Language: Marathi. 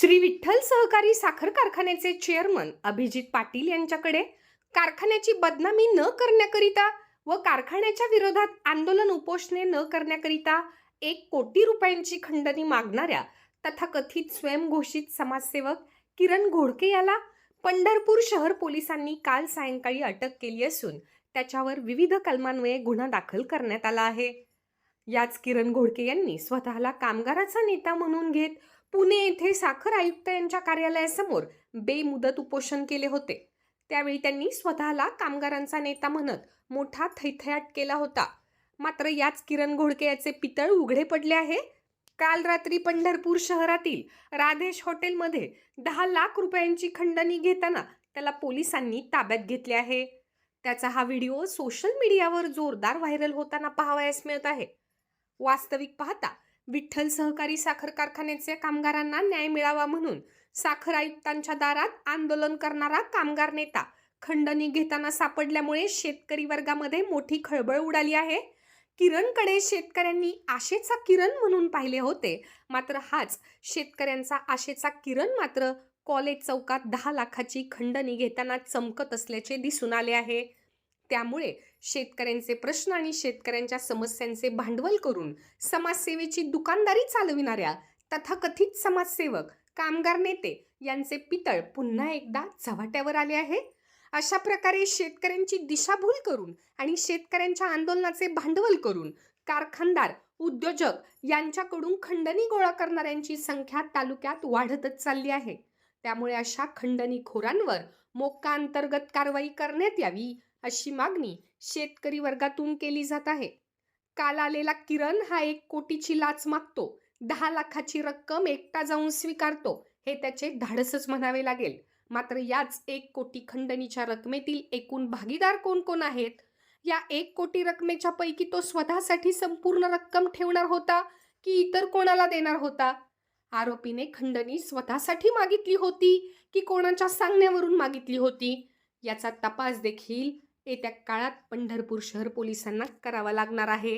श्री विठ्ठल सहकारी साखर कारखान्याचे चेअरमन अभिजित पाटील यांच्याकडे कारखान्याची बदनामी न करण्याकरिता व कारखान्याच्या विरोधात आंदोलन उपोषणे न करण्याकरिता एक कोटी रुपयांची खंडणी मागणाऱ्या तथाकथित स्वयंघोषित समाजसेवक किरण घोडके याला पंढरपूर शहर पोलिसांनी काल सायंकाळी अटक केली असून त्याच्यावर विविध कलमान्वये गुन्हा दाखल करण्यात आला आहे. याच किरण घोडके यांनी स्वतःला कामगाराचा नेता म्हणून घेत पुणे येथे साखर आयुक्त यांच्या कार्यालयासमोर बेमुदत उपोषण केले होते. त्यावेळी त्यांनी स्वतःला कामगारांचा नेता म्हणत मोठा थैथयाट केला होता. मात्र याच किरण घोडके याचे पितळ उघडे पडले आहे. काल रात्री पंढरपूर शहरातील राधेश हॉटेलमध्ये दहा लाख रुपयांची खंडणी घेताना त्याला पोलिसांनी ताब्यात घेतले आहे. त्याचा हा व्हिडिओ सोशल मीडियावर जोरदार व्हायरल होताना पाहावयास मिळत आहे. वास्तविक पाहता विठ्ठल सहकारी साखर कारखान्याचे कामगारांना न्याय मिळावा म्हणून साखर आयुक्तांच्या दारात आंदोलन करणारा कामगार नेता खंडणी घेताना सापडल्यामुळे शेतकरी वर्गामध्ये मोठी खळबळ उडाली आहे. किरणकडे शेतकऱ्यांनी आशेचा किरण म्हणून पाहिले होते. मात्र हाच शेतकऱ्यांचा आशेचा किरण मात्र कॉलेज चौकात दहा लाखाची खंडणी घेताना चमकत असल्याचे दिसून आले आहे. त्यामुळे शेतकऱ्यांचे प्रश्न आणि शेतकऱ्यांच्या समस्यांचे भांडवल करून समाजसेवेची दुकानदारी चालविणाऱ्या तथाकथित समाजसेवक कामगार नेते यांचे पितळ पुन्हा एकदा चव्हाट्यावर आले आहे. अशा प्रकारे शेतकऱ्यांची दिशाभूल करून आणि शेतकऱ्यांच्या आंदोलनाचे भांडवल करून कारखानदार उद्योजक यांच्याकडून खंडणी गोळा करणाऱ्यांची संख्या तालुक्यात वाढतच चालली आहे. त्यामुळे अशा खंडणीखोरांवर मोक्का अंतर्गत कारवाई करण्यात यावी अशी मागणी शेतकरी वर्गातून केली जात आहे. काल आलेला किरण हा एक कोटीची लाच मागतो. दहा लाखाची रक्कम एकटा जाऊन स्वीकारतो हे त्याचे धाडसच म्हणावे लागेल. मात्र याच एक कोटी खंडणीच्या रकमेतील एकूण भागीदार कोण कोण आहेत? या एक कोटी रकमेच्या पैकी तो स्वतःसाठी संपूर्ण रक्कम ठेवणार होता की इतर कोणाला देणार होता? आरोपीने खंडणी स्वतःसाठी मागितली होती की कोणाच्या सांगण्यावरून मागितली होती? याचा तपास देखील येत्या काळात पंढरपूर शहर पोलिसांना करावा लागणार आहे.